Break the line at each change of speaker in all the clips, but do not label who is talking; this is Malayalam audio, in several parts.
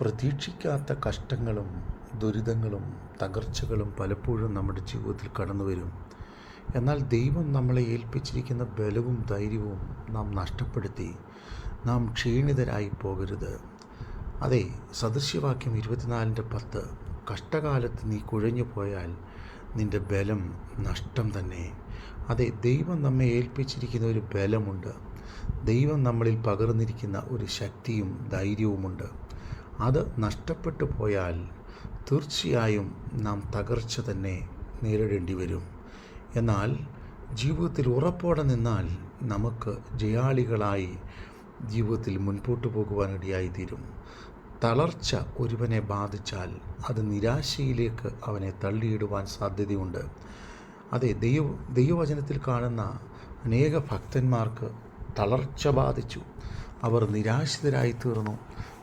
പ്രതീക്ഷിക്കാത്ത കഷ്ടങ്ങളും ദുരിതങ്ങളും തകർച്ചകളും പലപ്പോഴും നമ്മുടെ ജീവിതത്തിൽ കടന്നു വരും. എന്നാൽ ദൈവം നമ്മളെ ഏൽപ്പിച്ചിരിക്കുന്ന ബലവും ധൈര്യവും നാം നഷ്ടപ്പെടുത്തി നാം ക്ഷീണിതരായി പോകരുത്. അതെ സദൃശ്യവാക്യം ഇരുപത്തിനാലിന്റെ പത്ത് കഷ്ടകാലത്ത് നീ കുഴഞ്ഞു പോയാൽ നിന്റെ ബലം നഷ്ടം തന്നെ. അതെ ദൈവം നമ്മെ ഏൽപ്പിച്ചിരിക്കുന്ന ഒരു ബലമുണ്ട്. ദൈവം നമ്മളിൽ പകർന്നിരിക്കുന്ന ഒരു ശക്തിയും ധൈര്യവുമുണ്ട്. അത് നഷ്ടപ്പെട്ടു പോയാൽ തീർച്ചയായും നാം തകർച്ച തന്നെ നേരിടേണ്ടി വരും. എന്നാൽ ജീവിതത്തിൽ ഉറപ്പോടെ നിന്നാൽ നമുക്ക് ജയാളികളായി ജീവിതത്തിൽ മുൻപോട്ട് പോകുവാനിടയായി തീരും തളർച്ച ഒരുവനെ ബാധിച്ചാൽ അത് നിരാശയിലേക്ക് അവനെ തള്ളിയിടുവാൻ സാധ്യതയുണ്ട്. അതെ ദൈവ ദൈവവചനത്തിൽ കാണുന്ന അനേക ഭക്തന്മാർക്ക് തളർച്ച ബാധിച്ചു. അവർ നിരാശിതരായി തീർന്നു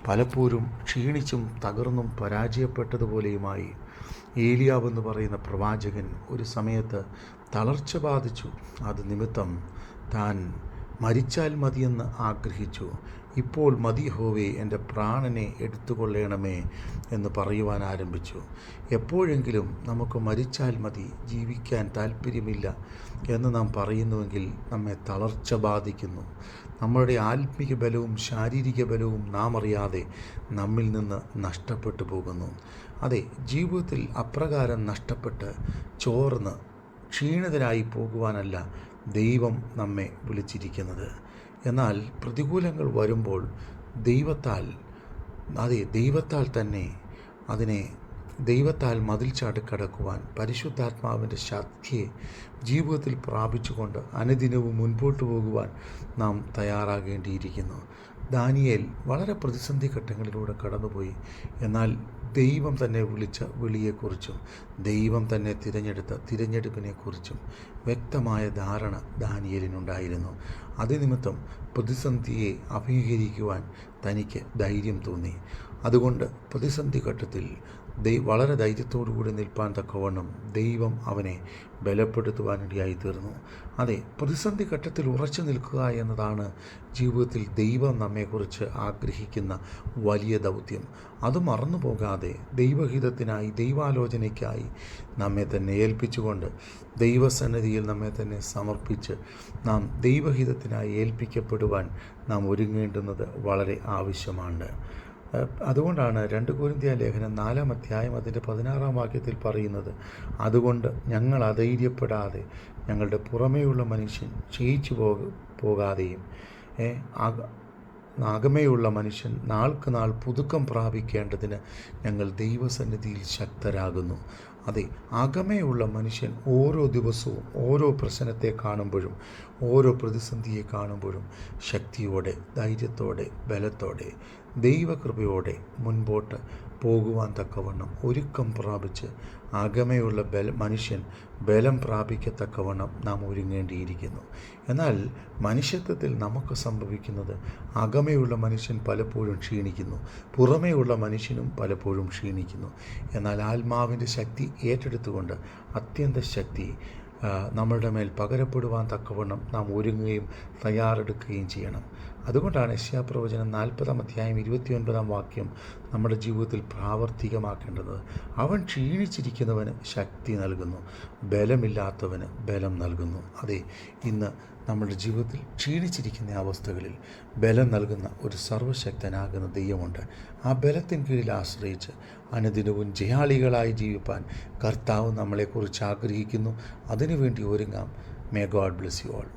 പലപ്പോഴും ക്ഷീണിച്ചും തകർന്നും പരാജയപ്പെട്ടതുപോലെയുമായി. ഏലിയാവ് എന്ന് പറയുന്ന പ്രവാചകൻ ഒരു സമയത്ത് തളർച്ച ബാധിച്ചു. അത് നിമിത്തം താൻ മരിച്ചാൽ മതിയെന്ന് ആഗ്രഹിച്ചു. ഇപ്പോൾ മതി ഹോവേ എന്റെ പ്രാണനെ എടുത്തുകൊള്ളണമേ എന്ന് പറയുവാൻ ആരംഭിച്ചു. എപ്പോഴെങ്കിലും നമുക്ക് മരിച്ചാൽ മതി ജീവിക്കാൻ താല്പര്യമില്ല എന്ന് നാം പറയുന്നുവെങ്കിൽ നമ്മെ തളർച്ച ബാധിക്കുന്നു. നമ്മളുടെ ആത്മിക ബലവും ശാരീരിക ബലവും നാം അറിയാതെ നമ്മിൽ നിന്ന് നഷ്ടപ്പെട്ടു പോകുന്നു. അതെ ജീവിതത്തിൽ അപ്രകാരം നഷ്ടപ്പെട്ട് ചോർന്ന് ക്ഷീണിതരായി പോകുവാനല്ല ദൈവം നമ്മെ വിളിച്ചിരിക്കുന്നത്. എന്നാൽ പ്രതികൂലങ്ങൾ വരുമ്പോൾ ദൈവത്താൽ അതെ ദൈവത്താൽ തന്നെ അതിനെ ദൈവത്താൽ മതിൽ ചാടിക്കടക്കുവാൻ പരിശുദ്ധാത്മാവിന്റെ ശക്തിയെ ജീവിതത്തിൽ പ്രാപിച്ചുകൊണ്ട് അനുദിനവും മുൻപോട്ട് പോകുവാൻ നാം തയ്യാറാകേണ്ടിയിരിക്കുന്നു. ദാനിയേൽ വളരെ പ്രതിസന്ധി ഘട്ടങ്ങളിലൂടെ കടന്നുപോയി. എന്നാൽ ദൈവം തന്നെ വിളിച്ച വിളിയെക്കുറിച്ചും ദൈവം തന്നെ തിരഞ്ഞെടുത്ത തിരഞ്ഞെടുപ്പിനെക്കുറിച്ചും വ്യക്തമായ ധാരണ ദാനിയേലിനുണ്ടായിരുന്നു. അതിനിമിത്തം പ്രതിസന്ധിയെ അഭിമുഖീകരിക്കുവാൻ തനിക്ക് ധൈര്യം തോന്നി. അതുകൊണ്ട് പ്രതിസന്ധി ഘട്ടത്തിൽ ദൈ വളരെ ധൈര്യത്തോടുകൂടി നിൽപ്പാൻ തക്കവണ്ണം ദൈവം അവനെ ബലപ്പെടുത്തുവാനിടയായി തീർന്നു അതെ പ്രതിസന്ധി ഘട്ടത്തിൽ ഉറച്ചു നിൽക്കുക എന്നതാണ് ജീവിതത്തിൽ ദൈവം നമ്മെക്കുറിച്ച് ആഗ്രഹിക്കുന്ന വലിയ ദൗത്യം. അത് മറന്നു പോകാതെ ദൈവഹിതത്തിനായി ദൈവാലോചനയ്ക്കായി നമ്മെ തന്നെ ഏൽപ്പിച്ചുകൊണ്ട് ദൈവസന്നിധിയിൽ നമ്മെ തന്നെ സമർപ്പിച്ച് നാം ദൈവഹിതത്തിനായി ഏൽപ്പിക്കപ്പെടുവാൻ നാം ഒരുങ്ങേണ്ടുന്നത് വളരെ ആവശ്യമാണ്. അതുകൊണ്ടാണ് രണ്ട് കോരിന്ത്യ ലേഖനം നാലാം അധ്യായം അതിന്റെ പതിനാറാം വാക്യത്തിൽ പറയുന്നത് അതുകൊണ്ട് ഞങ്ങൾ അധൈര്യപ്പെടാതെ ഞങ്ങളുടെ പുറമേയുള്ള മനുഷ്യൻ ക്ഷയിച്ചു പോക പോകാതെയും നാഗമേയുള്ള മനുഷ്യൻ നാൾക്ക് നാൾ പുതുക്കം പ്രാപിക്കേണ്ടതിന് ഞങ്ങൾ ദൈവസന്നിധിയിൽ ശക്തരാകുന്നു. അതെ അകമേയുള്ള മനുഷ്യൻ ഓരോ ദിവസവും ഓരോ പ്രശ്നത്തെ കാണുമ്പോഴും ഓരോ പ്രതിസന്ധിയെ കാണുമ്പോഴും ശക്തിയോടെ ധൈര്യത്തോടെ ബലത്തോടെ ദൈവകൃപയോടെ മുൻപോട്ട് പോകുവാൻ തക്കവണ്ണം ഒരുക്കം പ്രാപിച്ച് അകമയുള്ള ബല മനുഷ്യൻ ബലം പ്രാപിക്കത്തക്കവണ്ണം നാം ഒരുങ്ങേണ്ടിയിരിക്കുന്നു. എന്നാൽ മനുഷ്യത്വത്തിൽ നമുക്ക് സംഭവിക്കുന്നത് അകമയുള്ള മനുഷ്യൻ പലപ്പോഴും ക്ഷീണിക്കുന്നു പുറമേയുള്ള മനുഷ്യനും പലപ്പോഴും ക്ഷീണിക്കുന്നു. എന്നാൽ ആത്മാവിന്റെ ശക്തി ഏറ്റെടുത്തുകൊണ്ട് അത്യന്ത ശക്തി നമ്മളുടെ മേൽ പകരപ്പെടുവാൻ തക്കവണ്ണം നാം ഒരുങ്ങുകയും തയ്യാറെടുക്കുകയും ചെയ്യണം. അതുകൊണ്ടാണ് യശ്യാപ്രവചനം നാൽപ്പതാം അധ്യായം ഇരുപത്തിയൊൻപതാം വാക്യം നമ്മുടെ ജീവിതത്തിൽ പ്രാവർത്തികമാക്കേണ്ടത് അവൻ ക്ഷീണിച്ചിരിക്കുന്നവന് ശക്തി നൽകുന്നു ബലമില്ലാത്തവന് ബലം നൽകുന്നു. അതെ ഇന്ന് നമ്മുടെ ജീവിതത്തിൽ ക്ഷീണിച്ചിരിക്കുന്ന അവസ്ഥകളിൽ ബലം നൽകുന്ന ഒരു സർവശക്തനാകുന്ന ദൈവമുണ്ട്. ആ ബലത്തിൻ കീഴിൽ ആശ്രയിച്ച് അനുദിനവും ജയാളികളായി ജീവിപ്പാൻ കർത്താവ് നമ്മളെക്കുറിച്ച് ആഗ്രഹിക്കുന്നു. അതിനുവേണ്ടി ഒരുങ്ങാം. May God bless you all